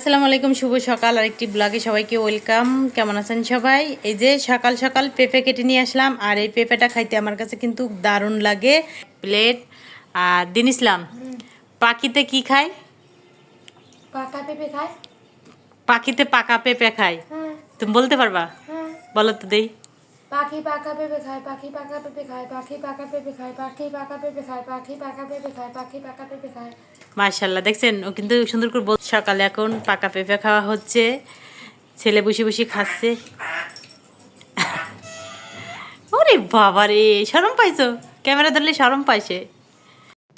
আসসালামু আলাইকুম শুভ সকাল। আর একটি ব্লগে সবাইকে ওয়েলকাম। কেমন আছেন সবাই? এই যে সকাল সকাল পেঁপে কেটে নিয়ে আসলাম আর এই পেঁপেটা খাইতে আমার কাছে কিন্তু দারুণ লাগে। প্লেট আর দিন ইসলাম পাখিতে কি খায়? পাকা পেঁপে খায়। পাখিতে পাকা পেঁপে খায়। হ্যাঁ। তুমি বলতে পারবা? হ্যাঁ। বলো তো দেই। পাখি পাকা পেঁপে খায়, পাখি পাখা পেঁপে খায়, পাখি পাকা পেঁপে খায়, পাখি পাকা পেঁপে খায়, পাখি পাকা পেঁপে খায়, পাখি পাকা পেঁপে খায়। মার্শাল্লাহ দেখছেন? ও কিন্তু সুন্দর করে বল সকালে এখন পাকা পেঁপে খাওয়া হচ্ছে। ছেলে বসে বসে খাচ্ছে। ওরে বাবা রে সরম পাইছো? ক্যামেরা ধরলে সরম পাইছে।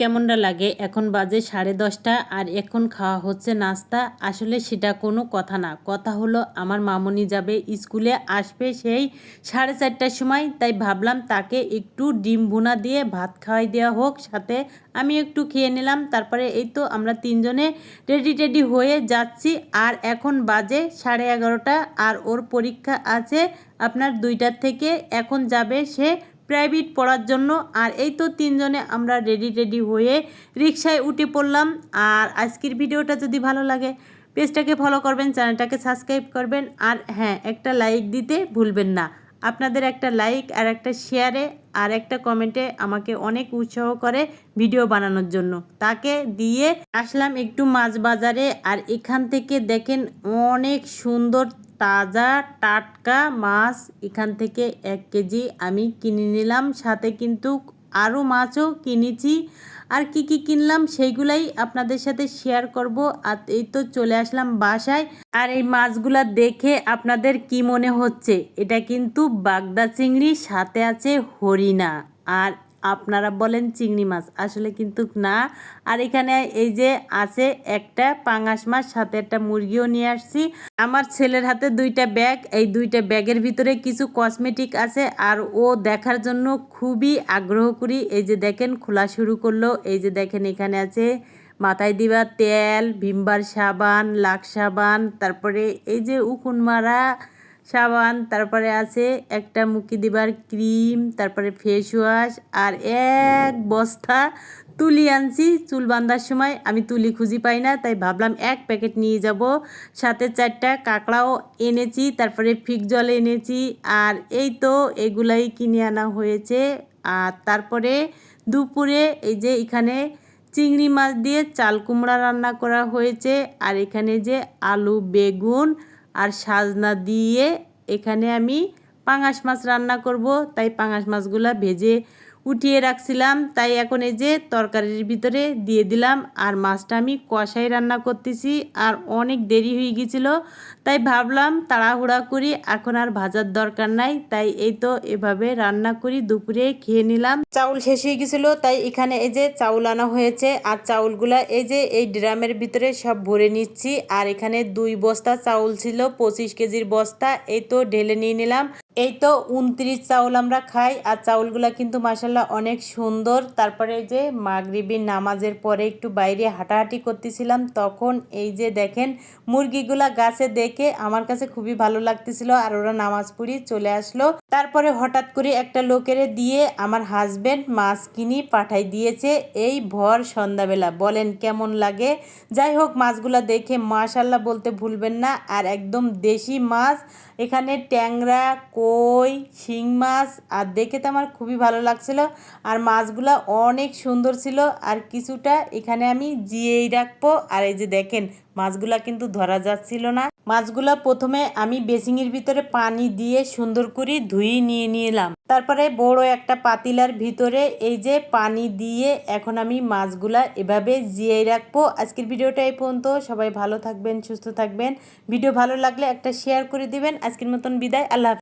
কেমনটা লাগে? এখন বাজে সাড়ে দশটা আর এখন খাওয়া হচ্ছে নাস্তা। আসলে সেটা কোনো কথা না। কথা হলো, আমার মামনি যাবে স্কুলে, আসবে সেই সাড়ে চারটার সময়। তাই ভাবলাম তাকে একটু ডিম ভুনা দিয়ে ভাত খাওয়াই দেওয়া হোক, সাথে আমি একটু খেয়ে নিলাম। তারপরে এই তো আমরা তিনজনে রেডি টেডি হয়ে যাচ্ছি। আর এখন বাজে সাড়ে এগারোটা আর ওর পরীক্ষা আছে। আপনার দুইটার থেকে এখন যাবে সে প্রাইভেট পড়ার জন্য। আর এই তো তিনজনে আমরা রেডি রেডি হয়ে রিক্সায় উঠে পড়লাম। আর আজকের ভিডিওটা যদি ভালো লাগে, পেজটাকে ফলো করবেন চ্যানেলটাকে সাবস্ক্রাইব করবেন। আর হ্যাঁ একটা লাইক দিতে ভুলবেন না। আপনাদের একটা লাইক আর একটা শেয়ারে আর একটা কমেন্টে আমাকে অনেক উৎসাহ করে ভিডিও বানানোর জন্য। তাকে দিয়ে আসলাম একটু মাছ বাজারে। আর এখান থেকে দেখেন অনেক সুন্দর তাজা টাটকা মাছ, এখান থেকে এক কেজি আমি কিনে নিলাম। সাথে কিন্তু আরও মাছও কিনেছি। আর কি কি কিনলাম সেইগুলাই আপনাদের সাথে শেয়ার করব। আর এই তো চলে আসলাম বাসায়। আর এই মাছগুলা দেখে আপনাদের কি মনে হচ্ছে? এটা কিন্তু বাগদা চিংড়ি, সাথে আছে হরিণা। আর আপনারা বলেন চিংড়ি মাছ, আসলে কিন্তু না। আর এখানে এই যে আছে একটা পাঙাশ মাছ, সাথে একটা মুরগিও নিয়ে আসছি। আমার ছেলের হাতে দুইটা ব্যাগ, এই দুইটা ব্যাগের ভিতরে কিছু কসমেটিক আছে, আর ও দেখার জন্য খুবই আগ্রহ করি। এই যে দেখেন, খোলা শুরু করল। এই যে দেখেন, এখানে আছে মাথায় দিবা তেল, ভিমবার সাবান লাক সাবান, তারপরে এই যে উকুন মারা সাবান, তারপরে আছে একটা মুখে দিবার ক্রিম, তারপরে ফেস ওয়াশ আর এক বস্তা তুলি আনছি। চুল বাঁধার সময় আমি তুলি খুঁজি পাই না, তাই ভাবলাম এক প্যাকেট নিয়ে যাব। সাথে চারটা কাঁকড়াও এনেছি, তারপরে ফিক জল এনেছি, আর এই তো এগুলাই কিনে আনা হয়েছে। আর তারপরে দুপুরে এই যে এখানে চিংড়ি মাছ দিয়ে চাল কুমড়া রান্না করা হয়েছে, আর এখানে যে আলু, বেগুন আর সাজনা দিয়ে এখানে আমি পাঙাশ মাছ রান্না করব। তাই পাঙাশ মাছগুলা ভেজে উঠিয়ে রাখছিলাম, তাই এখন এই যে তরকারির ভিতরে দিয়ে দিলাম। আর মাছটা আমি কষাই রান্না করতেছি আর অনেক দেরি হয়ে গিয়েছিল তাই ভাবলাম তাড়াহুড়া করি, এখন আর ভাজার দরকার নাই, তাই এই তো এভাবে রান্না করি, দুপুরে খেয়ে নিলাম। চাউল শেষ হয়ে গেছিল, তাই এখানে এই যে চাউল আনা হয়েছে, আর চাউলগুলা এই যে এই ড্রামের ভিতরে সব ভরে নিচ্ছি। আর এখানে দুই বস্তা চাউল ছিল, পঁচিশ কেজির বস্তা, এই তো ঢেলে নিয়ে নিলাম। এই তো উনত্রিশ চাউল আমরা খাই, আর চাউলগুলো কিন্তু মাসাল্লাহ অনেক সুন্দর। তারপরে যে মাগরিবির নামাজের পরে একটু বাইরে হাঁটাহাঁটি করতেছিলাম, তখন এই যে দেখেন মুরগিগুলা গাছে দেখে আমার কাছে খুবই ভালো লাগতেছিল, আর ওরা নামাজ পড়ি চলে আসলো। তারপরে হঠাৎ করে একটা লোকের দিয়ে আমার হাজবেন্ড মাছ কিনি পাঠাই দিয়েছে এই ভর সন্ধ্যাবেলা। বলেন কেমন লাগে? যাই হোক, মাছগুলা দেখে মাশাল্লাহ বলতে ভুলবেন না। আর একদম দেশি মাছ, এখানে ট্যাংরা, কই, শিং মাছ, আর দেখে তো আমার খুবই ভালো লাগছিল। আর মাছগুলা অনেক সুন্দর ছিল। আর কিছুটা এখানে আমি জিয়েই রাখব। আর এই যে দেখেন, মাছগুলা কিন্তু ধরা যাচ্ছিল না। মাছগুলা প্রথমে আমি বেসিংয়ের ভিতরে পানি দিয়ে সুন্দর করে ধুয়ে নিয়ে নিলাম। তারপরে বড় একটা পাতিলার ভিতরে এই যে পানি দিয়ে এখন আমি মাছগুলা এভাবে জিয়ে রাখব। আজকের ভিডিওটা এই পর্যন্ত। সবাই ভালো থাকবেন, সুস্থ থাকবেন। ভিডিও ভালো লাগলে একটা শেয়ার করে দিবেন। আজকের মতন বিদায়। আল্লাহ।